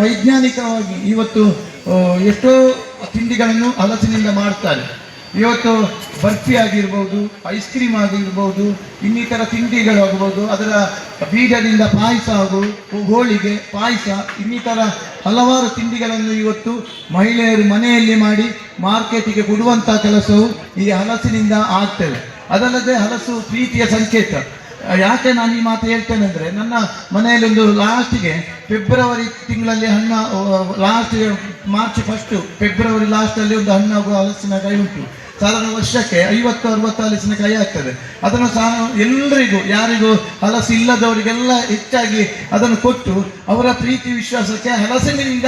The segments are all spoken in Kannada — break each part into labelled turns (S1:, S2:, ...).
S1: ವೈಜ್ಞಾನಿಕವಾಗಿ ಇವತ್ತು ಎಷ್ಟೋ ತಿಂಡಿಗಳನ್ನು ಹಲಸಿನಿಂದ ಮಾಡ್ತಾರೆ. ಇವತ್ತು ಬರ್ಫಿ ಆಗಿರ್ಬೋದು, ಐಸ್ ಕ್ರೀಮ್ ಆಗಿರ್ಬೋದು, ಇನ್ನಿತರ ತಿಂಡಿಗಳಾಗ್ಬೋದು, ಅದರ ಬೀಜದಿಂದ ಪಾಯಸ ಹಾಗೂ ಹೋಳಿಗೆ, ಪಾಯಸ, ಇನ್ನಿತರ ಹಲವಾರು ತಿಂಡಿಗಳನ್ನು ಇವತ್ತು ಮಹಿಳೆಯರು ಮನೆಯಲ್ಲಿ ಮಾಡಿ ಮಾರ್ಕೆಟಿಗೆ ಕೊಡುವಂಥ ಕೆಲಸವು ಈ ಹಲಸಿನಿಂದ ಆಗ್ತದೆ. ಅದಲ್ಲದೆ ಹಲಸು ಪ್ರೀತಿಯ ಸಂಕೇತ. ಯಾಕೆ ನಾನು ಈ ಮಾತು ಹೇಳ್ತೇನೆ ಅಂದರೆ ನನ್ನ ಮನೆಯಲ್ಲಿ ಒಂದು ಲಾಸ್ಟಿಗೆ ಫೆಬ್ರವರಿ ತಿಂಗಳಲ್ಲಿ ಹಣ್ಣ ಲಾಸ್ಟಿಗೆ ಮಾರ್ಚ್ ಫಸ್ಟು ಫೆಬ್ರವರಿ ಲಾಸ್ಟಲ್ಲಿ ಒಂದು ಹಣ್ಣಾಗುವ ಕೈ ಉಂಟು. ಸಾಧಾರಣ ವರ್ಷಕ್ಕೆ ಐವತ್ತು, ಅರವತ್ತು ಹಲಸಿನಕಾಯಿ ಆಗ್ತದೆ. ಅದನ್ನು ಸಹ ಎಲ್ಲರಿಗೂ ಯಾರಿಗೂ ಹಲಸು ಇಲ್ಲದವರಿಗೆಲ್ಲ ಹೆಚ್ಚಾಗಿ ಅದನ್ನು ಕೊಟ್ಟು ಅವರ ಪ್ರೀತಿ ವಿಶ್ವಾಸಕ್ಕೆ ಹಲಸಿನಿಂದ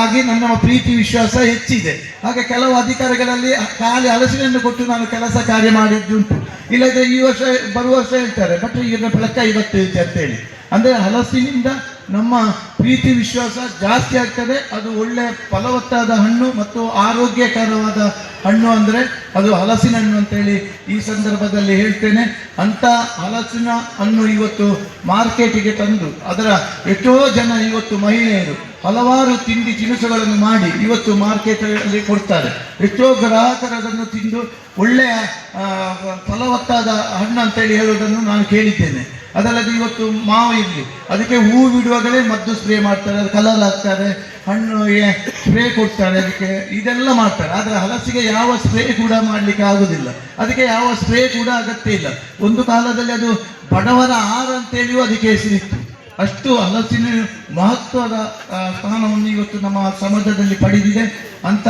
S1: ಆಗಿ ನನ್ನ ಪ್ರೀತಿ ವಿಶ್ವಾಸ ಹೆಚ್ಚಿದೆ. ಹಾಗೆ ಕೆಲವು ಅಧಿಕಾರಿಗಳಲ್ಲಿ ಖಾಲಿ ಹಲಸಿನನ್ನು ಕೊಟ್ಟು ನಾನು ಕೆಲಸ ಕಾರ್ಯ ಮಾಡಿದ್ದುಂಟು ಇಲ್ಲದ್ರೆ ಈ ವರ್ಷ, ಬರುವ ವರ್ಷ ಹೇಳ್ತಾರೆ. ಬಟ್ ಈಗ ಬೆಳಕ ಇವತ್ತು ಐತೆ ಅಂತೇಳಿ ಅಂದರೆ ಹಲಸಿನಿಂದ ನಮ್ಮ ಪ್ರೀತಿ ವಿಶ್ವಾಸ ಜಾಸ್ತಿ ಆಗ್ತದೆ. ಅದು ಒಳ್ಳೆ ಫಲವತ್ತಾದ ಹಣ್ಣು ಮತ್ತು ಆರೋಗ್ಯಕರವಾದ ಹಣ್ಣು ಅಂದರೆ ಅದು ಹಲಸಿನ ಹಣ್ಣು ಅಂತೇಳಿ ಈ ಸಂದರ್ಭದಲ್ಲಿ ಹೇಳ್ತೇನೆ. ಅಂಥ ಹಲಸಿನ ಹಣ್ಣು ಇವತ್ತು ಮಾರ್ಕೆಟಿಗೆ ತಂದು ಅದರ ಎಷ್ಟೋ ಜನ ಇವತ್ತು ಮಹಿಳೆಯರು ಹಲವಾರು ತಿಂಡಿ ತಿನಿಸುಗಳನ್ನು ಮಾಡಿ ಇವತ್ತು ಮಾರ್ಕೆಟಲ್ಲಿ ಕೊಡ್ತಾರೆ. ಎಷ್ಟೋ ಗ್ರಾಹಕರು ಅದನ್ನು ತಿಂದು ಒಳ್ಳೆಯ ಫಲವತ್ತಾದ ಹಣ್ಣು ಅಂತೇಳಿ ಹೇಳುವುದನ್ನು ನಾನು ಕೇಳಿದ್ದೇನೆ. ಅದಲ್ಲದೆ ಇವತ್ತು ಮಾವು ಇರಲಿ. ಅದಕ್ಕೆ ಹೂ ಬಿಡುವಾಗಲೇ ಮದ್ದು ಸ್ಪ್ರೇ ಮಾಡ್ತಾರೆ, ಅದು ಕಲರ್ ಹಾಕ್ತಾರೆ, ಹಣ್ಣು ಸ್ಪ್ರೇ ಕೊಡ್ತಾರೆ ಅದಕ್ಕೆ. ಇದೆಲ್ಲ ಮಾಡ್ತಾರೆ. ಆದರೆ ಹಲಸಿಗೆ ಯಾವ ಸ್ಪ್ರೇ ಕೂಡ ಮಾಡಲಿಕ್ಕೆ ಆಗುದಿಲ್ಲ. ಅದಕ್ಕೆ ಯಾವ ಸ್ಪ್ರೇ ಕೂಡ ಅಗತ್ಯ ಇಲ್ಲ. ಒಂದು ಕಾಲದಲ್ಲಿ ಅದು ಬಡವರ ಆಹಾರ ಅಂತೇಳಿಯೂ ಅದಕ್ಕೆ ಹೆಸರಿತ್ತು ಅಷ್ಟು ಹಲಸಿನ ಮಹತ್ವದ ಸ್ಥಾನವನ್ನು ಇವತ್ತು ನಮ್ಮ ಸಮಾಜದಲ್ಲಿ ಪಡೆದಿದೆ. ಅಂತ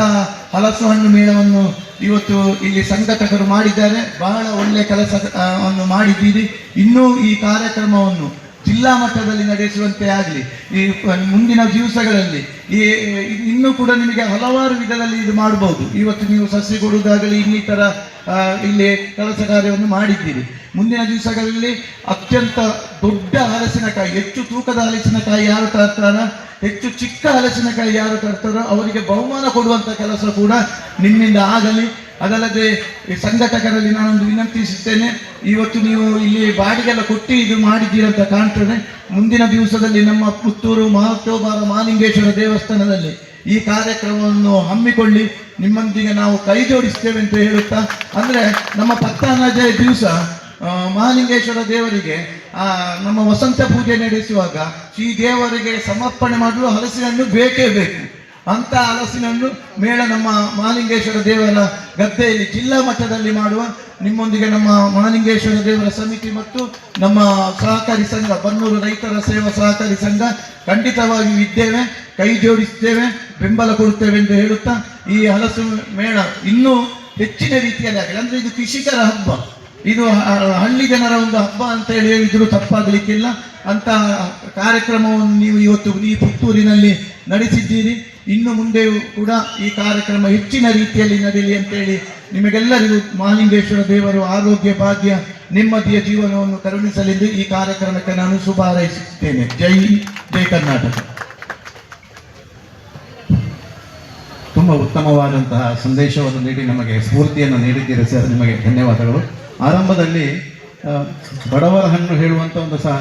S1: ಹಲಸು ಹಣ್ಣು ಮೇಳವನ್ನು ಇವತ್ತು ಇಲ್ಲಿ ಸಂಘಟಕರು ಮಾಡಿದ್ದಾರೆ. ಬಹಳ ಒಳ್ಳೆ ಕೆಲಸ ಆ, ವನ್ನು ಮಾಡಿದ್ದೀರಿ. ಇನ್ನೂ ಈ ಕಾರ್ಯಕ್ರಮವನ್ನು ಜಿಲ್ಲಾ ಮಟ್ಟದಲ್ಲಿ ನಡೆಸುವಂತೆ ಆಗಲಿ ಈ ಮುಂದಿನ ದಿವಸಗಳಲ್ಲಿ ಈ ಇನ್ನೂ ಕೂಡ ನಿಮಗೆ ಹಲವಾರು ವಿಧದಲ್ಲಿ ಇದು ಮಾಡಬಹುದು. ಇವತ್ತು ನೀವು ಸಸಿ ಕೊಡುವುದಾಗಲಿ ಇನ್ನಿತರ ಇಲ್ಲಿ ಕೆಲಸ ಕಾರ್ಯವನ್ನು ಮಾಡಿದ್ದೀರಿ. ಮುಂದಿನ ದಿವಸಗಳಲ್ಲಿ ಅತ್ಯಂತ ದೊಡ್ಡ ಹಲಸಿನಕಾಯಿ ಹೆಚ್ಚು ತೂಕದ ಹಲಸಿನಕಾಯಿ ಯಾರು ತರ್ತಾರ? ಹೆಚ್ಚು ಚಿಕ್ಕ ಹಲಸಿನಕಾಯಿ ಯಾರು ತರ್ತಾರೋ ಅವರಿಗೆ ಬಹುಮಾನ ಕೊಡುವಂತ ಕೆಲಸ ಕೂಡ ನಿಮ್ಮಿಂದ ಆಗಲಿ. ಅದಲ್ಲದೆ ಸಂಘಟಕರಲ್ಲಿ ನಾನೊಂದು ವಿನಂತಿಸುತ್ತೇನೆ, ಇವತ್ತು ನೀವು ಇಲ್ಲಿ ಬಾಡಿಗೆಲ್ಲ ಕೊಟ್ಟು ಇದು ಮಾಡಿದ್ದೀರಂತ ಕಾಣ್ತದೆ. ಮುಂದಿನ ದಿವಸದಲ್ಲಿ ನಮ್ಮ ಪುತ್ತೂರು ಮಹತ್ವಬಾರ ಮಹಾಲಿಂಗೇಶ್ವರ ದೇವಸ್ಥಾನದಲ್ಲಿ ಈ ಕಾರ್ಯಕ್ರಮವನ್ನು ಹಮ್ಮಿಕೊಳ್ಳಿ. ನಿಮ್ಮೊಂದಿಗೆ ನಾವು ಕೈ ಜೋಡಿಸ್ತೇವೆ ಅಂತ ಹೇಳುತ್ತಾ, ಅಂದ್ರೆ ನಮ್ಮ ಪತ್ತಾನಜಯ ದಿವಸ ಮಹಾಲಿಂಗೇಶ್ವರ ದೇವರಿಗೆ ನಮ್ಮ ವಸಂತ ಪೂಜೆ ನಡೆಸುವಾಗ ಈ ದೇವರಿಗೆ ಸಮರ್ಪಣೆ ಮಾಡಲು ಹಲಸಿನನ್ನು ಬೇಕೇ ಬೇಕು. ಅಂತ ಹಲಸಿನನ್ನು ಮೇಳ ನಮ್ಮ ಮಹಾಲಿಂಗೇಶ್ವರ ದೇವರ ಗದ್ದೆಯಲ್ಲಿ ಜಿಲ್ಲಾ ಮಟ್ಟದಲ್ಲಿ ಮಾಡುವ ನಿಮ್ಮೊಂದಿಗೆ ನಮ್ಮ ಮಹಾಲಿಂಗೇಶ್ವರ ದೇವರ ಸಮಿತಿ ಮತ್ತು ನಮ್ಮ ಸಹಕಾರಿ ಸಂಘ, ಬನ್ನೂರು ರೈತರ ಸೇವಾ ಸಹಕಾರಿ ಸಂಘ, ಖಂಡಿತವಾಗಿಯೂ ಇದ್ದೇವೆ, ಕೈ ಜೋಡಿಸ್ತೇವೆ, ಬೆಂಬಲ ಕೊಡುತ್ತೇವೆ ಎಂದು ಹೇಳುತ್ತಾ ಈ ಹಲಸು ಮೇಳ ಇನ್ನೂ ಹೆಚ್ಚಿನ ರೀತಿಯಲ್ಲಿ ಆಗಲಿ ಅಂದ್ರೆ ಇದು ಕೃಷಿಕರ ಹಬ್ಬ. ಇದು ಹಳ್ಳಿ ಜನರ ಒಂದು ಹಬ್ಬ ಅಂತ ಹೇಳಿ ಹೇಳಿದ್ರು, ತಪ್ಪಾಗಲಿಕ್ಕಿಲ್ಲ. ಅಂತ ಕಾರ್ಯಕ್ರಮವನ್ನು ನೀವು ಇವತ್ತು ಈ ಪುತ್ತೂರಿನಲ್ಲಿ ನಡೆಸಿದ್ದೀರಿ. ಇನ್ನು ಮುಂದೆಯೂ ಕೂಡ ಈ ಕಾರ್ಯಕ್ರಮ ಹೆಚ್ಚಿನ ರೀತಿಯಲ್ಲಿ ನಡೆಯಲಿ ಅಂತೇಳಿ ನಿಮಗೆಲ್ಲರಿಗೂ ಮಹಾಲಿಂಗೇಶ್ವರ ದೇವರು ಆರೋಗ್ಯ, ಭಾಗ್ಯ, ನೆಮ್ಮದಿಯ ಜೀವನವನ್ನು ಕರುಣಿಸಲೆಂದು ಈ ಕಾರ್ಯಕ್ರಮಕ್ಕೆ ನಾನು ಶುಭ ಹಾರೈಸುತ್ತೇನೆ. ಜೈ ಜೈ ಕರ್ನಾಟಕ.
S2: ತುಂಬ ಉತ್ತಮವಾದಂತಹ ಸಂದೇಶವನ್ನು ನೀಡಿ ನಮಗೆ ಸ್ಫೂರ್ತಿಯನ್ನು ನೀಡಿದ್ದೀರಿ ಸರ್. ನಿಮಗೆ ಧನ್ಯವಾದಗಳು. ಆರಂಭದಲ್ಲಿ ಬಡವರ ಹಣ್ಣು ಹೇಳುವಂಥ ಒಂದು ಸಹ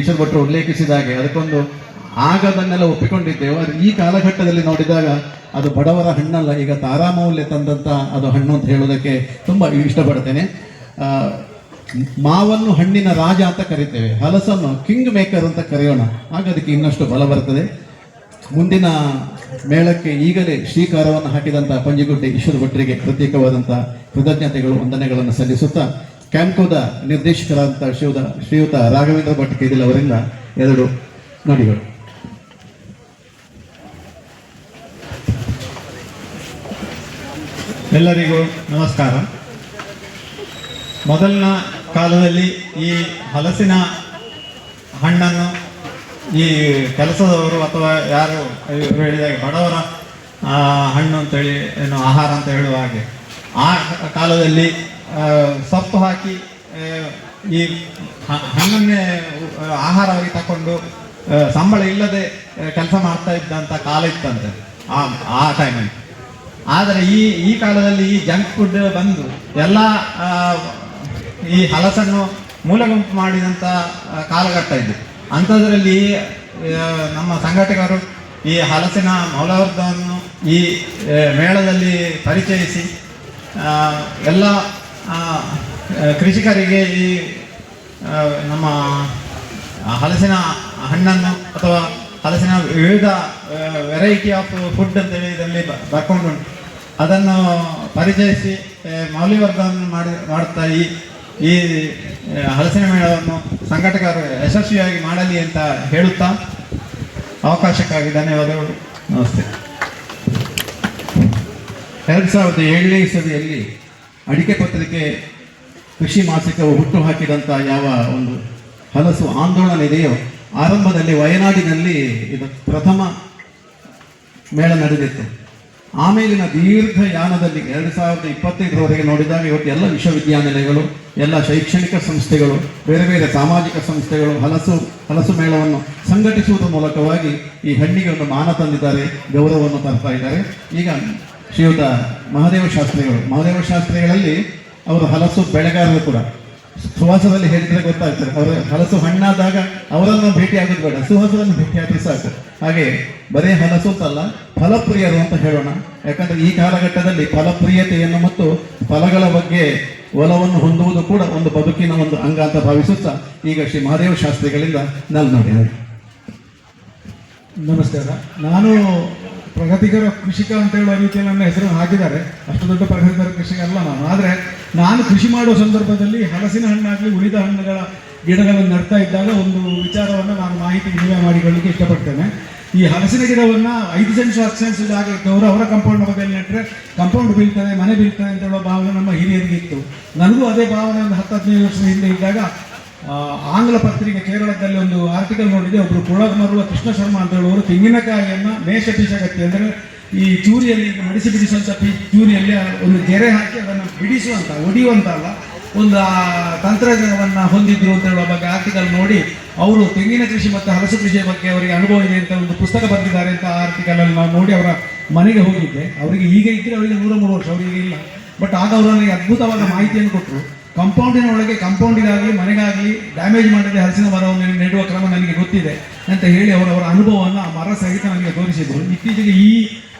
S2: ಈಶ್ವರ್ ಭಟ್ರು ಉಲ್ಲೇಖಿಸಿದಾಗೆ ಅದಕ್ಕೊಂದು ಆಗದನ್ನೆಲ್ಲ ಒಪ್ಪಿಕೊಂಡಿದ್ದೇವೆ ಆದರೆ ಈ ಕಾಲಘಟ್ಟದಲ್ಲಿ ನೋಡಿದಾಗ ಅದು ಬಡವರ ಹಣ್ಣಲ್ಲ, ಈಗ ತಾರಾಮೌಲ್ಯ ತಂದಂಥ ಅದು ಹಣ್ಣು ಅಂತ ಹೇಳೋದಕ್ಕೆ ತುಂಬ ಇಷ್ಟಪಡ್ತೇನೆ. ಮಾವನ್ನು ಹಣ್ಣಿನ ರಾಜ ಅಂತ ಕರಿತೇವೆ. ಹಲಸನ್ನು ಕಿಂಗ್ ಮೇಕರ್ ಅಂತ ಕರೆಯೋಣ. ಆಗ ಅದಕ್ಕೆ ಇನ್ನಷ್ಟು ಬಲ ಬರ್ತದೆ. ಮುಂದಿನ ಮೇಳಕ್ಕೆ ಈಗಲೇ ಶ್ರೀಕಾರವನ್ನು ಹಾಕಿದಂತಹ ಪಂಜಿಗುಡ್ಡೆ ಈಶ್ವರ ಭಟ್ರಿಗೆ ಪ್ರತ್ಯೇಕವಾದಂತಹ ಕೃತಜ್ಞತೆಗಳು, ವಂದನೆಗಳನ್ನು ಸಲ್ಲಿಸುತ್ತಾ ಕ್ಯಾಂಕೋದ ನಿರ್ದೇಶಕರಾದಂತಹ ಶ್ರೀಯುತ ಶ್ರೀಯುತ ರಾಘವೇಂದ್ರ ಭಟ್ ಕೇದಿಲ್ ಅವರಿಂದ ಎರಡು ನುಡಿಗಳು.
S3: ಎಲ್ಲರಿಗೂ ನಮಸ್ಕಾರ. ಮೊದಲಿನ ಕಾಲದಲ್ಲಿ ಈ ಹಲಸಿನ ಹಣ್ಣನ್ನು ಈ ಕೆಲಸದವರು ಅಥವಾ ಯಾರು ಇವರು ಹೇಳಿದಾಗ ಬಡವರ ಹಣ್ಣು ಅಂತೇಳಿ ಏನು ಆಹಾರ ಅಂತ ಹೇಳುವ ಹಾಗೆ. ಆ ಕಾಲದಲ್ಲಿ ಸೊಪ್ಪು ಹಾಕಿ ಈ ಹಣ್ಣನ್ನೇ ಆಹಾರವಾಗಿ ತಕೊಂಡು ಸಂಬಳ ಇಲ್ಲದೆ ಕೆಲಸ ಮಾಡ್ತಾ ಇದ್ದಂಥ ಕಾಲ ಇತ್ತಂತೆ ಆ ಆ ಟೈಮಲ್ಲಿ ಆದರೆ ಈ ಈ ಕಾಲದಲ್ಲಿ ಈ ಜಂಕ್ ಫುಡ್ ಬಂದು ಎಲ್ಲ ಈ ಹಲಸನ್ನು ಮೂಲೆಗುಂಪು ಮಾಡಿದಂಥ ಆ, ಕಾಲಘಟ್ಟ ಇದು. ಅಂಥದ್ರಲ್ಲಿ ನಮ್ಮ ಸಂಘಟಕರು ಈ ಹಲಸಿನ ಮೌಲವರ್ಧವನ್ನು ಈ ಮೇಳದಲ್ಲಿ ಪರಿಚಯಿಸಿ ಎಲ್ಲ ಕೃಷಿಕರಿಗೆ ಈ ನಮ್ಮ ಹಲಸಿನ ಹಣ್ಣನ್ನು ಅಥವಾ ಹಲಸಿನ ವಿವಿಧ ವೆರೈಟಿ ಆಫ್ ಫುಡ್ ಅಂತೇಳಿ ಇದರಲ್ಲಿ ಬರ್ಕೊಂಡು ಅದನ್ನು ಪರಿಚಯಿಸಿ ಆ, ಮೌಲ್ಯವರ್ಧನ ಮಾಡಿ ಮಾಡುತ್ತಾ ಈ ಈ ಹಲಸಿನ ಮೇಳವನ್ನು ಸಂಘಟಕರು ಯಶಸ್ವಿಯಾಗಿ ಮಾಡಲಿ ಅಂತ ಹೇಳುತ್ತಾ ಅವಕಾಶಕ್ಕಾಗಿ ಧನ್ಯವಾದಗಳು. ನಮಸ್ತೆ.
S2: ಎರಡು ಸಾವಿರದ ಏಳನೇ ಇಸವಿಯಲ್ಲಿ ಅಡಿಕೆ ಪತ್ರಿಕೆ ಕೃಷಿ ಮಾಸಿಕವು ಹುಟ್ಟು ಹಾಕಿದಂಥ ಯಾವ ಒಂದು ಹಲಸು ಆಂದೋಲನ ಇದೆಯೋ, ಆರಂಭದಲ್ಲಿ ವಯನಾಡಿನಲ್ಲಿ ಇದು ಪ್ರಥಮ ಮೇಳ ನಡೆದಿತ್ತು. ಆಮೇಲಿನ ದೀರ್ಘ ಯಾನದಲ್ಲಿ ಎರಡು ಸಾವಿರದ ಇಪ್ಪತ್ತೈದರವರೆಗೆ ನೋಡಿದಾಗ ಇವತ್ತು ಎಲ್ಲ ವಿಶ್ವವಿದ್ಯಾನಿಲಯಗಳು, ಎಲ್ಲ ಶೈಕ್ಷಣಿಕ ಸಂಸ್ಥೆಗಳು, ಬೇರೆ ಬೇರೆ ಸಾಮಾಜಿಕ ಸಂಸ್ಥೆಗಳು, ಹಲಸು ಹಲಸು ಮೇಳವನ್ನು ಸಂಘಟಿಸುವುದರ ಮೂಲಕವಾಗಿ ಈ ಹಣ್ಣಿಗೆ ಒಂದು ಮಾನ ತಂದಿದ್ದಾರೆ, ಗೌರವವನ್ನು ತರ್ತಾ ಇದ್ದಾರೆ. ಈಗ ಶ್ರೀಯುತ ಮಹಾದೇವ ಶಾಸ್ತ್ರಿಗಳು, ಮಹಾದೇವ ಶಾಸ್ತ್ರಿಗಳಲ್ಲಿ ಅವರು ಹಲಸು ಬೆಳೆಗಾರರು ಕೂಡ. ಸುವಾಸದಲ್ಲಿ ಹೇಳಿದ್ರೆ ಗೊತ್ತಾಗ್ತದೆ. ಅವರ ಹಲಸು ಹಣ್ಣಾದಾಗ ಅವರನ್ನು ಭೇಟಿ ಆಗೋದು ಬೇಡ. ಸುವಾಸವನ್ನು ಭೇಟಿ ಆದ್ರೆ ಸಾಕು. ಹಾಗೆ ಬರೀ ಹಲಸು ಅಂತಲ್ಲ, ಫಲಪ್ರಿಯರು ಅಂತ ಹೇಳೋಣ. ಯಾಕಂದ್ರೆ ಈ ಕಾಲಘಟ್ಟದಲ್ಲಿ ಫಲಪ್ರಿಯತೆಯನ್ನು ಮತ್ತು ಫಲಗಳ ಬಗ್ಗೆ ಒಲವನ್ನು ಹೊಂದುವುದು ಕೂಡ ಒಂದು ಬದುಕಿನ ಒಂದು ಅಂಗ ಅಂತ ಭಾವಿಸುತ್ತಾ ಈಗ ಶ್ರೀ ಮಹಾದೇವ ಶಾಸ್ತ್ರಿಗಳಿಂದ ನಾನು ನೋಡಿದ್ದೇನೆ
S4: ನಮಸ್ಕಾರ. ನಾನು ಪ್ರಗತಿಕರ ಕೃಷಿಕ ಅಂತ ಹೇಳುವ ರೀತಿಯಲ್ಲಿ ನನ್ನ ಹೆಸರು ಹಾಕಿದ್ದಾರೆ. ಅಷ್ಟು ದೊಡ್ಡ ಪ್ರಗತಿಗರ ಕೃಷಿಕ ಅಲ್ಲ ನಾನು. ಆದರೆ ನಾನು ಕೃಷಿ ಮಾಡುವ ಸಂದರ್ಭದಲ್ಲಿ ಹಲಸಿನ ಹಣ್ಣಾಗಲಿ ಉಳಿದ ಹಣ್ಣುಗಳ ಗಿಡಗಳನ್ನು ನಡ್ತಾ ಇದ್ದಾಗ ಒಂದು ವಿಚಾರವನ್ನು ನಾನು ಮಾಹಿತಿ ವಿನಿಮಯ ಮಾಡಿಕೊಳ್ಳಿಕ್ಕೆ ಇಷ್ಟಪಡ್ತೇನೆ. ಈ ಹಲಸಿನ ಗಿಡವನ್ನು ಐದು ಸೆನ್ಸ್ ಹತ್ತು ಸೆನ್ಸ್ ಜಾಗ ಇದ್ದವರು ಅವರ ಕಂಪೌಂಡ್ ಮಗದಲ್ಲಿ ನೆಟ್ಟರೆ ಕಂಪೌಂಡ್ ಬೀಳ್ತದೆ, ಮನೆ ಬೀಳ್ತದೆ ಅಂತ ಹೇಳುವ ಭಾವನೆ ನಮ್ಮ ಹಿರಿಯರಿಗೆ ಇತ್ತು. ನನಗೂ ಅದೇ ಭಾವನೆ ಒಂದು ಹತ್ತು ಹದಿನೈದು ವರ್ಷದ ಹಿಂದೆ ಇದ್ದಾಗ ಆಂಗ್ಲ ಪತ್ರಿಕೆ ಕೇರಳದಲ್ಲಿ ಒಂದು ಆರ್ಟಿಕಲ್ ನೋಡಿದೆ ಒಬ್ಬರು ಕೊಳಗಮರುವ ಕೃಷ್ಣ ಶರ್ಮಾ ಅಂತ ಹೇಳುವರು ತೆಂಗಿನಕಾಯಿಯನ್ನ ಮೇಷ ಬೀಸಗತ್ತೆ ಅಂದ್ರೆ ಈ ಚೂರಿಯಲ್ಲಿ ಮಡಿಸಿ ಬಿಡಿಸುವಂತ ಪಿ- ಚೂರಿಯಲ್ಲಿ ಒಂದು ಗೆರೆ ಹಾಕಿ ಅದನ್ನು ಬಿಡಿಸುವಂಥ ಒಡೆಯುವಂತ ಅಲ್ಲ, ಒಂದು ತಂತ್ರಜ್ಞಾನವನ್ನ ಹೊಂದಿದ್ರು ಅಂತ ಹೇಳುವ ಬಗ್ಗೆ ಆರ್ಟಿಕಲ್ ನೋಡಿ, ಅವರು ತೆಂಗಿನ ಕೃಷಿ ಮತ್ತು ಹಲಸು ಕೃಷಿಯ ಬಗ್ಗೆ ಅವರಿಗೆ ಅನುಭವ ಇದೆ ಅಂತ ಒಂದು ಪುಸ್ತಕ ಬರೆದಿದ್ದಾರೆ ಅಂತ ಆರ್ಟಿಕಲ್ ಅಲ್ಲಿ ನಾವು ನೋಡಿ ಅವರ ಮನೆಗೆ ಹೋಗಿದ್ದೆ. ಅವರಿಗೆ ಈಗ ಇದ್ದರೆ ಅವರಿಗೆ ನೂರ ಮೂರು ವರ್ಷ, ಅವರಿಗೆ ಇಲ್ಲ. ಬಟ್ ಆಗ ಅವರು ನನಗೆ ಅದ್ಭುತವಾದ ಮಾಹಿತಿಯನ್ನು ಕೊಟ್ಟರು ಕಾಂಪೌಂಡಿನ ಒಳಗೆ ಕಾಂಪೌಂಡಿಗಾಗಲಿ ಮನೆಗಾಗಲಿ ಡ್ಯಾಮೇಜ್ ಮಾಡದೆ ಹಲಸಿನ ಮರವನ್ನು ನೆಡುವ ಕ್ರಮ ನನಗೆ ಗೊತ್ತಿದೆ ಅಂತ ಹೇಳಿ ಅವರು ಅವರ ಅನುಭವವನ್ನು ಆ ಮರ ಸಹಿತ ನನಗೆ ತೋರಿಸಿದರು. ಇತ್ತೀಚೆಗೆ ಈ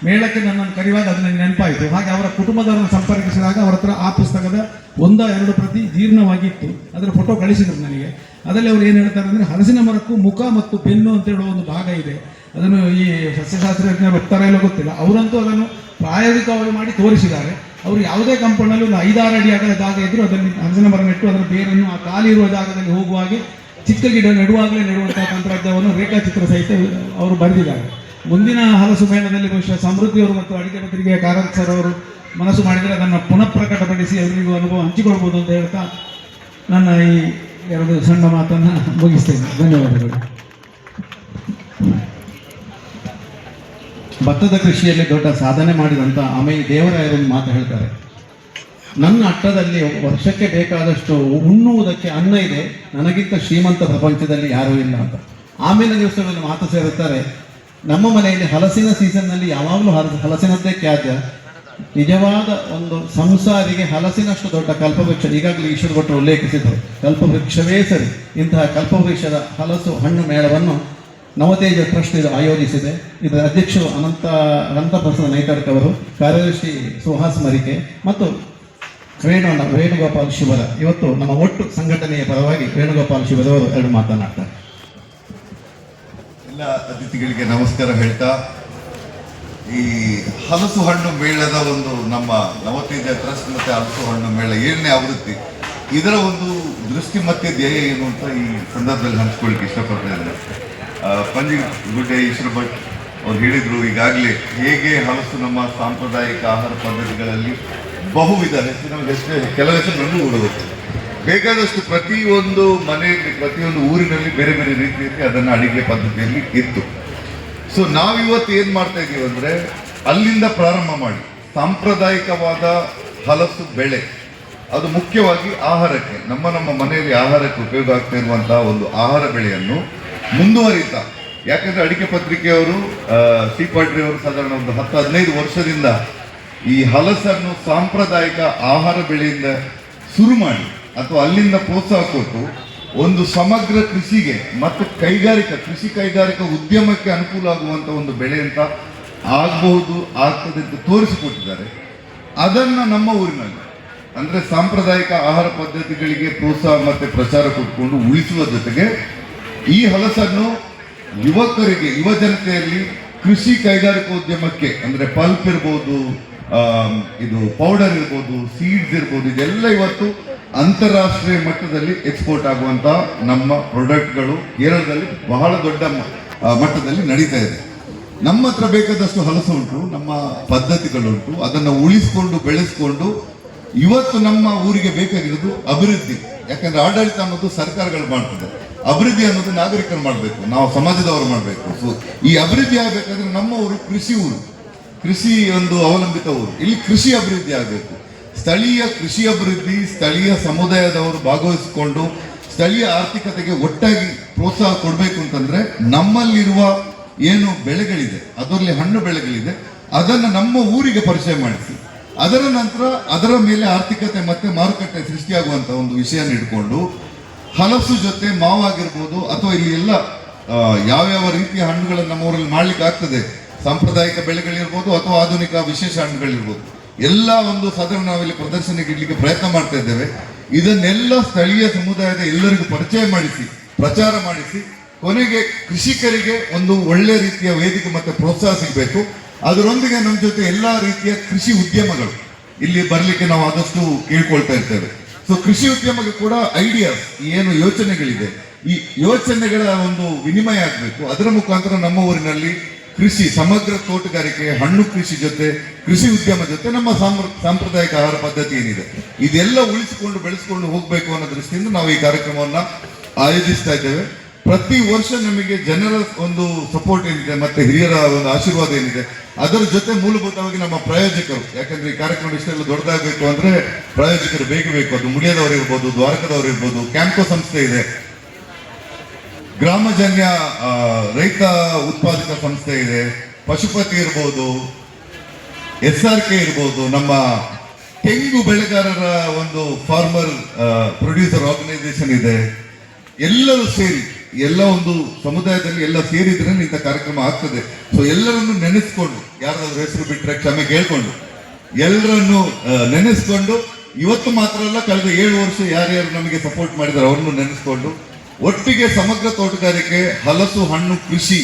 S4: ಮೇಳಕ್ಕೆ ನನ್ನನ್ನು ಕರೆಯುವಾಗ ಅದು ನನಗೆ ನೆನಪಾಯಿತು. ಹಾಗೆ ಅವರ ಕುಟುಂಬದವರನ್ನು ಸಂಪರ್ಕಿಸಿದಾಗ ಅವರ ಹತ್ರ ಆ ಪುಸ್ತಕದ ಒಂದ ಎರಡು ಪ್ರತಿ ಜೀರ್ಣವಾಗಿತ್ತು. ಅದರ ಫೋಟೋ ಕಳಿಸಿದರು ನನಗೆ. ಅದರಲ್ಲಿ ಅವರು ಏನು ಹೇಳ್ತಾರೆ ಅಂದರೆ ಹಲಸಿನ ಮರಕ್ಕೂ ಮುಖ ಮತ್ತು ಬೆನ್ನು ಅಂತ ಹೇಳುವ ಒಂದು ಭಾಗ ಇದೆ. ಅದನ್ನು ಈ ಸಸ್ಯಶಾಸ್ತ್ರಜ್ಞರು ಒಪ್ತಾರ ಎಲ್ಲ ಗೊತ್ತಿಲ್ಲ. ಅವರಂತೂ ಅದನ್ನು ಪ್ರಾಯೋಗಿಕವಾಗಿ ಮಾಡಿ ತೋರಿಸಿದ್ದಾರೆ. ಅವರು ಯಾವುದೇ ಕಂಪೌಂಡಲ್ಲಿ ಒಂದು ಐದಾರು ಅಡಿ ಆಗದ ಜಾಗ ಇದ್ದರೂ ಅದರಲ್ಲಿ ಹಲಸಿನ ಮರ ನೆಟ್ಟು ಅದರ ಬೇರನ್ನು ಆ ಖಾಲಿ ಇರುವ ಜಾಗದಲ್ಲಿ ಹೋಗುವ ಹಾಗೆ ಚಿಕ್ಕ ಗಿಡ ನೆಡುವಾಗಲೇ ನೆಡುವಂತಹ ತಂತ್ರಜ್ಞವನ್ನು ರೇಖಾಚಿತ್ರ ಸಹಿತ ಅವರು ಬರೆದಿದ್ದಾರೆ. ಮುಂದಿನ ಹಲಸು ಮೇಳದಲ್ಲಿ ಬಹುಶಃ ಸಮೃದ್ಧಿಯವರು ಮತ್ತು ಅಡಿಕೆ ಪತ್ರಿಕೆಯ ಕಾರಂತ್ ಸರ್ ಅವರು ಮನಸ್ಸು ಮಾಡಿದರೆ ಅದನ್ನು ಪುನಃ ಪ್ರಕಟಪಡಿಸಿ ಅವರಿಗೂ ಅನುಭವ ಹಂಚಿಕೊಳ್ಬೋದು ಅಂತ ಹೇಳ್ತಾ ನನ್ನ ಈ ಎರಡು ಸಣ್ಣ ಮಾತನ್ನು ಮುಗಿಸ್ತೇನೆ. ಧನ್ಯವಾದಗಳು.
S2: ಭತ್ತದ ಕೃಷಿಯಲ್ಲಿ ದೊಡ್ಡ ಸಾಧನೆ ಮಾಡಿದಂಥ ಆಮೇಲೆ ದೇವರಾಯರೊಂದು ಮಾತು ಹೇಳ್ತಾರೆ. ನನ್ನ ಅಟ್ಟದಲ್ಲಿ ವರ್ಷಕ್ಕೆ ಬೇಕಾದಷ್ಟು ಉಣ್ಣುವುದಕ್ಕೆ ಅನ್ನ ಇದೆ. ನನಗಿಂತ ಶ್ರೀಮಂತ ಪ್ರಪಂಚದಲ್ಲಿ ಯಾರೂ ಇಲ್ಲ ಅಂತ. ಆಮೇಲೆ ದಿವಸಗಳಲ್ಲಿ ಮಾತು ಸೇರುತ್ತಾರೆ. ನಮ್ಮ ಮನೆಯಲ್ಲಿ ಹಲಸಿನ ಸೀಸನ್ನಲ್ಲಿ ಯಾವಾಗಲೂ ಹಲಸ ಹಲಸಿನದ್ದೇ ಖ್ಯಾತ. ನಿಜವಾದ ಒಂದು ಸಂಸಾರಿಗೆ ಹಲಸಿನಷ್ಟು ದೊಡ್ಡ ಕಲ್ಪವೃಕ್ಷ ಈಗಾಗಲೇ ಈಶ್ವರ ಭಟ್ರು ಉಲ್ಲೇಖಿಸಿದರು ಕಲ್ಪವೃಕ್ಷವೇ ಸರಿ. ಇಂತಹ ಕಲ್ಪವೃಕ್ಷದ ಹಲಸು ಹಣ್ಣು ಮೇಳವನ್ನು ನವತೇಜ ಟ್ರಸ್ಟ್ ಇದು ಆಯೋಜಿಸಿದೆ. ಇದರ ಅಧ್ಯಕ್ಷರು ಅನಂತ ಅನಂತಪ್ರಸಾದ್ ನೈಕರ್ಕ್ ಅವರು, ಕಾರ್ಯದರ್ಶಿ ಸುಹಾಸ್ ಮರಿಕೆ ಮತ್ತು ವೇಣು ವೇಣುಗೋಪಾಲ್ ಶಿವರ. ಇವತ್ತು ನಮ್ಮ ಒಟ್ಟು ಸಂಘಟನೆಯ ಪರವಾಗಿ ವೇಣುಗೋಪಾಲ್ ಶಿವರವರು ಎರಡು ಮಾತನಾಡ್ತಾರೆ.
S5: ಎಲ್ಲ ಅತಿಥಿಗಳಿಗೆ ನಮಸ್ಕಾರ ಹೇಳ್ತಾ, ಈ ಹಲಸು ಹಣ್ಣು ಮೇಳದ ಒಂದು ನಮ್ಮ ನವತೇಜ ಟ್ರಸ್ಟ್ ಮತ್ತೆ ಹಲಸು ಹಣ್ಣು ಮೇಳ ಏಳನೇ ಆವೃತ್ತಿ, ಇದರ ಒಂದು ದೃಷ್ಟಿ ಮತ್ತೆ ಧ್ಯೇಯ ಏನು ಅಂತ ಈ ಸಂದರ್ಭದಲ್ಲಿ ಹಂಚ್ಕೊಳ್ಳಿಕ್ಕೆ ಇಷ್ಟಪಡ್ತಾ ಆ, ಪಂಜಿ ಗುಡ್ಡೆ ಈಶ್ವರ ಭಟ್ ಅವ್ರು ಹೇಳಿದರು ಈಗಾಗಲೇ ಹೇಗೆ ಹಲಸು ನಮ್ಮ ಸಾಂಪ್ರದಾಯಿಕ ಆಹಾರ ಪದ್ಧತಿಗಳಲ್ಲಿ ಬಹುವಿಧ ಹೆಸರು ಹೆಸರು ಕೆಲವು ಹೆಸರು ನನಗೂ ಗೊತ್ತು ಬೇಕಾದಷ್ಟು ಪ್ರತಿಯೊಂದು ಮನೆಯಲ್ಲಿ ಪ್ರತಿಯೊಂದು ಊರಿನಲ್ಲಿ ಬೇರೆ ಬೇರೆ ರೀತಿಯಲ್ಲಿ ಅದನ್ನು ಅಡಿಗೆ ಪದ್ಧತಿಯಲ್ಲಿ ಇತ್ತು. ಸೊ ನಾವಿವತ್ತು ಏನು ಮಾಡ್ತಾ ಇದ್ದೀವಿ ಅಂದರೆ ಅಲ್ಲಿಂದ ಪ್ರಾರಂಭ ಮಾಡಿ. ಸಾಂಪ್ರದಾಯಿಕವಾದ ಹಲಸು ಬೆಳೆ. ಅದು ಮುಖ್ಯವಾಗಿ ಆಹಾರಕ್ಕೆ ನಮ್ಮ ನಮ್ಮ ಮನೆಯಲ್ಲಿ ಆಹಾರಕ್ಕೆ ಉಪಯೋಗ ಆಗ್ತಾ ಇರುವಂತಹ ಒಂದು ಆಹಾರ ಬೆಳೆಯನ್ನು ಮುಂದುವರಿತಾ ಯಾಕಂದ್ರೆ ಅಡಿಕೆ ಪತ್ರಿಕೆಯವರು ಸಿ ಪಾಟ್ರಿ ಅವರು ಸಾಧಾರಣ ಒಂದು ಹತ್ತು, ಹದಿನೈದು ವರ್ಷದಿಂದ ಈ ಹಲಸನ್ನು ಸಾಂಪ್ರದಾಯಿಕ ಆಹಾರ ಬೆಳೆಯಿಂದ ಶುರು ಮಾಡಿ ಅಥವಾ ಅಲ್ಲಿಂದ ಪ್ರೋತ್ಸಾಹ ಕೊಟ್ಟು ಒಂದು ಸಮಗ್ರ ಕೃಷಿಗೆ ಮತ್ತು ಕೈಗಾರಿಕಾ, ಕೃಷಿ ಕೈಗಾರಿಕಾ ಉದ್ಯಮಕ್ಕೆ ಅನುಕೂಲ ಆಗುವಂತ ಒಂದು ಬೆಳೆ ಅಂತ ಆಗಬಹುದು, ಆಗ್ತದೆ ಅಂತ ತೋರಿಸಿಕೊಟ್ಟಿದ್ದಾರೆ. ಅದನ್ನ ನಮ್ಮ ಊರಿನಲ್ಲಿ, ಅಂದ್ರೆ ಸಾಂಪ್ರದಾಯಿಕ ಆಹಾರ ಪದ್ಧತಿಗಳಿಗೆ ಪ್ರೋತ್ಸಾಹ ಮತ್ತೆ ಪ್ರಚಾರ ಕೊಟ್ಟುಕೊಂಡು ಉಳಿಸುವ ಜೊತೆಗೆ ಈ ಹಲಸನ್ನು ಯುವಕರಿಗೆ, ಯುವ ಜನತೆಯಲ್ಲಿ ಕೃಷಿ ಕೈಗಾರಿಕೋದ್ಯಮಕ್ಕೆ, ಅಂದ್ರೆ ಪಲ್ಪ್ ಇರ್ಬೋದು ಇದು ಪೌಡರ್ ಇರ್ಬೋದು ಸೀಡ್ಸ್ ಇರ್ಬೋದು, ಇದೆಲ್ಲ ಇವತ್ತು ಅಂತಾರಾಷ್ಟ್ರೀಯ ಮಟ್ಟದಲ್ಲಿ ಎಕ್ಸ್ಪೋರ್ಟ್ ಆಗುವಂತಹ ನಮ್ಮ ಪ್ರಾಡಕ್ಟ್ಗಳು ಕೇರಳದಲ್ಲಿ ಬಹಳ ದೊಡ್ಡ ಮಟ್ಟದಲ್ಲಿ ನಡೀತಾ ಇದೆ. ನಮ್ಮ ಹತ್ರ ಬೇಕಾದಷ್ಟು ಹಲಸು ಉಂಟು, ನಮ್ಮ ಪದ್ಧತಿಗಳುಂಟು, ಅದನ್ನು ಉಳಿಸ್ಕೊಂಡು, ಬೆಳೆಸ್ಕೊಂಡು ಇವತ್ತು ನಮ್ಮ ಊರಿಗೆ ಬೇಕಾಗಿರೋದು ಅಭಿವೃದ್ಧಿ. ಯಾಕಂದ್ರೆ ಆಡಳಿತ ಅನ್ನೋದು ಸರ್ಕಾರಗಳು ಮಾಡ್ತದೆ. ಅಭಿವೃದ್ಧಿ ಅನ್ನೋದು ನಾಗರಿಕರು ಮಾಡಬೇಕು. ನಾವು ಸಮಾಜದವರು ಮಾಡಬೇಕು. ಸೊ ಈ ಅಭಿವೃದ್ಧಿ ಆಗಬೇಕಂದ್ರೆ ನಮ್ಮ ಊರು ಕೃಷಿ ಊರು. ಕೃಷಿ ಒಂದು ಅವಲಂಬಿತ ಊರು. ಇಲ್ಲಿ ಕೃಷಿ ಅಭಿವೃದ್ಧಿ ಆಗಬೇಕು. ಸ್ಥಳೀಯ ಕೃಷಿ ಅಭಿವೃದ್ಧಿ ಸ್ಥಳೀಯ ಸಮುದಾಯದವರು ಭಾಗವಹಿಸಿಕೊಂಡು ಸ್ಥಳೀಯ ಆರ್ಥಿಕತೆಗೆ ಒಟ್ಟಾಗಿ ಪ್ರೋತ್ಸಾಹ ಕೊಡಬೇಕು ಅಂತಂದ್ರೆ ನಮ್ಮಲ್ಲಿರುವ ಏನು ಬೆಳೆಗಳಿದೆ, ಅದರಲ್ಲಿ ಹಣ್ಣು ಬೆಳೆಗಳಿದೆ, ಅದನ್ನು ನಮ್ಮ ಊರಿಗೆ ಪರಿಚಯ ಮಾಡಿಸಿ. ಅದರ ನಂತರ ಅದರ ಮೇಲೆ ಆರ್ಥಿಕತೆ ಮತ್ತೆ ಮಾರುಕಟ್ಟೆ ಸೃಷ್ಟಿಯಾಗುವಂತ ಒಂದು ವಿಷಯನ ಇಟ್ಕೊಂಡು ಹಲಸು ಜೊತೆ ಮಾವಾಗಿರ್ಬೋದು ಅಥವಾ ಇಲ್ಲಿ ಎಲ್ಲ ಯಾವ್ಯಾವ ರೀತಿಯ ಹಣ್ಣುಗಳನ್ನು ನಮ್ಮ ಊರಲ್ಲಿ ಮಾಡ್ಲಿಕ್ಕೆ ಆಗ್ತದೆ? ಸಾಂಪ್ರದಾಯಿಕ ಬೆಳೆಗಳಿರ್ಬೋದು ಅಥವಾ ಆಧುನಿಕ ವಿಶೇಷ ಹಣ್ಣುಗಳಿರ್ಬೋದು. ಎಲ್ಲ ಒಂದು ಸಾಧಾರಣ ನಾವಿಲ್ಲಿ ಪ್ರದರ್ಶನಕ್ಕೆ ಇಡ್ಲಿಕ್ಕೆ ಪ್ರಯತ್ನ ಮಾಡ್ತಾ ಇದ್ದೇವೆ. ಇದನ್ನೆಲ್ಲ ಸ್ಥಳೀಯ ಸಮುದಾಯದ ಎಲ್ಲರಿಗೂ ಪರಿಚಯ ಮಾಡಿಸಿ, ಪ್ರಚಾರ ಮಾಡಿಸಿ, ಕೊನೆಗೆ ಕೃಷಿಕರಿಗೆ ಒಂದು ಒಳ್ಳೆ ರೀತಿಯ ವೇದಿಕೆ ಮತ್ತೆ ಪ್ರೋತ್ಸಾಹ ಸಿಗಬೇಕು. ಅದರೊಂದಿಗೆ ನಮ್ಮ ಜೊತೆ ಎಲ್ಲಾ ರೀತಿಯ ಕೃಷಿ ಉದ್ಯಮಗಳು. ಇಲ್ಲಿ ಬರಲಿಕ್ಕೆ ನಾವು ಆದಷ್ಟು ಕೇಳ್ಕೊಳ್ತಾ ಇರ್ತೇವೆ. ಸೊ ಕೃಷಿ ಉದ್ಯಮಕ್ಕೆ ಕೂಡ ಐಡಿಯಾಸ್ ಏನು ಯೋಚನೆಗಳಿದೆ. ಈ ಯೋಚನೆಗಳ ಒಂದು ವಿನಿಮಯ ಆಗಬೇಕು. ಅದರ ಮುಖಾಂತರ ನಮ್ಮ ಊರಿನಲ್ಲಿ ಕೃಷಿ, ಸಮಗ್ರ ತೋಟಗಾರಿಕೆ, ಹಣ್ಣು ಕೃಷಿ ಜೊತೆ, ಕೃಷಿ ಉದ್ಯಮ ಜೊತೆ ನಮ್ಮ ಸಾಂಪ್ರ ಸಾಂಪ್ರದಾಯಿಕ ಆಹಾರ ಪದ್ಧತಿ ಏನಿದೆ. ಇದೆಲ್ಲ ಉಳಿಸಿಕೊಂಡು ಬೆಳೆಸಿಕೊಂಡು ಹೋಗಬೇಕು ಅನ್ನೋ ದೃಷ್ಟಿಯಿಂದ ನಾವು ಈ ಕಾರ್ಯಕ್ರಮವನ್ನ ಆಯೋಜಿಸ್ತಾ ಇದ್ದೇವೆ. ಪ್ರತಿ ವರ್ಷ ನಮಗೆ ಜನರ ಒಂದು ಸಪೋರ್ಟ್ ಏನಿದೆ ಮತ್ತೆ ಹಿರಿಯರ ಒಂದು ಆಶೀರ್ವಾದ ಏನಿದೆ, ಅದರ ಜೊತೆ ಮೂಲಭೂತವಾಗಿ ನಮ್ಮ ಪ್ರಾಯೋಜಕರು, ಯಾಕಂದ್ರೆ ಈ ಕಾರ್ಯಕ್ರಮ ಇಷ್ಟೆಲ್ಲ ದೊಡ್ಡದಾಗಬೇಕು ಅಂದ್ರೆ ಪ್ರಾಯೋಜಕರು ಬೇಕು ಬೇಕು. ಅದು ಮುಡಿಯದವರು ಇರ್ಬೋದು, ದ್ವಾರಕದವರು ಇರ್ಬೋದು ಕ್ಯಾಂಪೋ ಸಂಸ್ಥೆ ಇದೆ. ಗ್ರಾಮಜನ್ಯ ರೈತ ಉತ್ಪಾದಕ ಸಂಸ್ಥೆ ಇದೆ. ಪಶುಪತಿ ಇರ್ಬೋದು, ಎಸ್ ಆರ್ ಕೆ ಇರ್ಬೋದು, ನಮ್ಮ ತೆಂಗು ಬೆಳೆಗಾರರ ಒಂದು ಫಾರ್ಮರ್ ಪ್ರೊಡ್ಯೂಸರ್ ಆರ್ಗನೈಸೇಷನ್ ಇದೆ. ಎಲ್ಲರೂ ಸೇರಿ ಎಲ್ಲ ಒಂದು ಸಮುದಾಯದಲ್ಲಿ ಎಲ್ಲ ಸೇರಿದ್ರೆ ಇಂಥ ಕಾರ್ಯಕ್ರಮ ಆಗ್ತದೆ. ಸೊ ಎಲ್ಲರನ್ನು ನೆನೆಸ್ಕೊಂಡು, ಯಾರಾದ್ರೂ ಹೆಸರು ಬಿಟ್ಟರೆ ಕ್ಷಮೆ ಕೇಳ್ಕೊಂಡು, ಎಲ್ಲರನ್ನು ನೆನೆಸ್ಕೊಂಡು, ಇವತ್ತು ಮಾತ್ರ ಅಲ್ಲ, ಕಳೆದ ಏಳು ವರ್ಷ ಯಾರ್ಯಾರು ನಮಗೆ ಸಪೋರ್ಟ್ ಮಾಡಿದ್ದಾರೆ ಅವ್ರನ್ನು ನೆನೆಸ್ಕೊಂಡು, ಒಟ್ಟಿಗೆ ಸಮಗ್ರ ತೋಟಗಾರಿಕೆ, ಹಲಸು, ಹಣ್ಣು, ಕೃಷಿ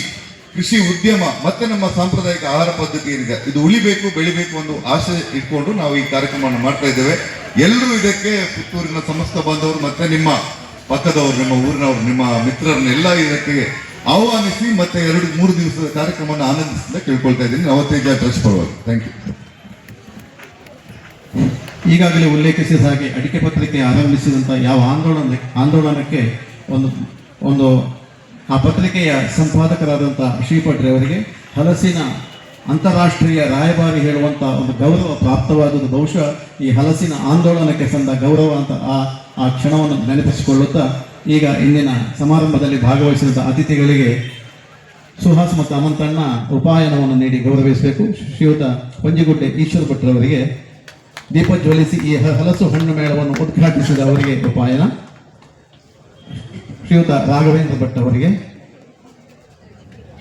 S5: ಕೃಷಿ ಉದ್ಯಮ, ಮತ್ತೆ ನಮ್ಮ ಸಾಂಪ್ರದಾಯಿಕ ಆಹಾರ ಪದ್ಧತಿ ಏನಿದೆ, ಇದು ಉಳಿಬೇಕು, ಬೆಳಿಬೇಕು ಒಂದು ಆಸೆ ಇಟ್ಕೊಂಡು ನಾವು ಈ ಕಾರ್ಯಕ್ರಮವನ್ನು ಮಾಡ್ತಾ ಇದ್ದೇವೆ. ಎಲ್ಲರೂ ಇದಕ್ಕೆ ಪುತ್ತೂರಿನ ಸಮಸ್ತ ಬಾಂಧವರು ಮತ್ತೆ ನಿಮ್ಮ ಪಕ್ಕದವರು ನಿಮ್ಮ ಊರಿನವರು, ನಿಮ್ಮ ಮಿತ್ರರನ್ನೆಲ್ಲ ಇದಕ್ಕೆ ಆಹ್ವಾನಿಸಿ ಮತ್ತೆ ಎರಡು, ಮೂರು ದಿವಸದ ಕಾರ್ಯಕ್ರಮವನ್ನು ಆನಂದಿಸಿದ ಕೇಳ್ಕೊಳ್ತಾ ಇದ್ದೀನಿ. ನವತೇಜ ಟ್ರಸ್ಟ್ ಪರವಾಗಿ ಥ್ಯಾಂಕ್ ಯು
S2: ಈಗಾಗಲೇ ಉಲ್ಲೇಖಿಸಿದ ಹಾಗೆ ಅಡಿಕೆ ಪತ್ರಿಕೆ ಆರಂಭಿಸಿದಂಥ ಯಾವ ಆಂದೋಲನ, ಆಂದೋಲನಕ್ಕೆ ಒಂದು ಒಂದು, ಆ ಪತ್ರಿಕೆಯ ಸಂಪಾದಕರಾದಂಥ ಶ್ರೀಪಟ್ರೆ ಅವರಿಗೆ ಹಲಸಿನ ಅಂತಾರಾಷ್ಟ್ರೀಯ ರಾಯಭಾರಿ ಹೇಳುವಂಥ ಒಂದು ಗೌರವ ಪ್ರಾಪ್ತವಾದದ್ದು. ಬಹುಶಃ ಈ ಹಲಸಿನ ಆಂದೋಲನಕ್ಕೆ ಸಂದ ಗೌರವ ಅಂತ ಆ ಆ ಕ್ಷಣವನ್ನು ನೆನಪಿಸಿಕೊಳ್ಳುತ್ತಾ ಈಗ ಇಂದಿನ ಸಮಾರಂಭದಲ್ಲಿ ಭಾಗವಹಿಸಿದ ಅತಿಥಿಗಳಿಗೆ ಸುಹಾಸ್ ಮತ್ತು ಅಮಂತಣ್ಣ ಉಪಾಯನವನ್ನು ನೀಡಿ ಗೌರವಿಸಬೇಕು. ಶ್ರೀಯುತ ಪಂಜಿಗುಡ್ಡೆ ಈಶ್ವರ ಭಟ್ರವರಿಗೆ ದೀಪ ಜ್ವಲಿಸಿ ಈ ಹಲಸು ಹಣ್ಣು ಮೇಳವನ್ನು ಉದ್ಘಾಟಿಸಿದ ಅವರಿಗೆ ಉಪಾಯನ. ಶ್ರೀಯುತ ರಾಘವೇಂದ್ರ ಭಟ್ ಅವರಿಗೆ,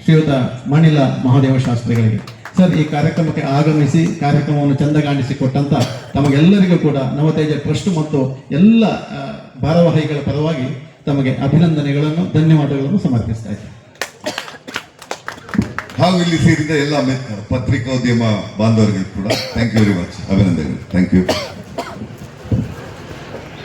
S2: ಶ್ರೀಯುತ ಮಣಿಲ ಮಹಾದೇವ ಶಾಸ್ತ್ರಿಗಳಿಗೆ. ಸರ್, ಈ ಕಾರ್ಯಕ್ರಮಕ್ಕೆ ಆಗಮಿಸಿ ಕಾರ್ಯಕ್ರಮವನ್ನು ಚಂದಗಾಣಿಸಿ ಕೊಟ್ಟಂತ ತಮಗೆಲ್ಲರಿಗೂ ಕೂಡ ನವತೇಜ ಟ್ರಸ್ಟ್ ಮತ್ತು ಎಲ್ಲ ಭಾರವಾಹಿಗಳ ಪರವಾಗಿ ತಮಗೆ ಅಭಿನಂದನೆಗಳನ್ನು, ಧನ್ಯವಾದಗಳನ್ನು ಸಮರ್ಪಿಸ್ತಾ ಇದ್ದೀನಿ.
S5: ಹಾಗೂ ಇಲ್ಲಿ ಸೇರಿದ ಎಲ್ಲ ಪತ್ರಿಕೋದ್ಯಮ ಬಾಂಧವರಿಗೆ ಕೂಡ ಥ್ಯಾಂಕ್ ಯು ವೆರಿ ಮಚ್ ಅಭಿನಂದನೆಗಳು. Thank you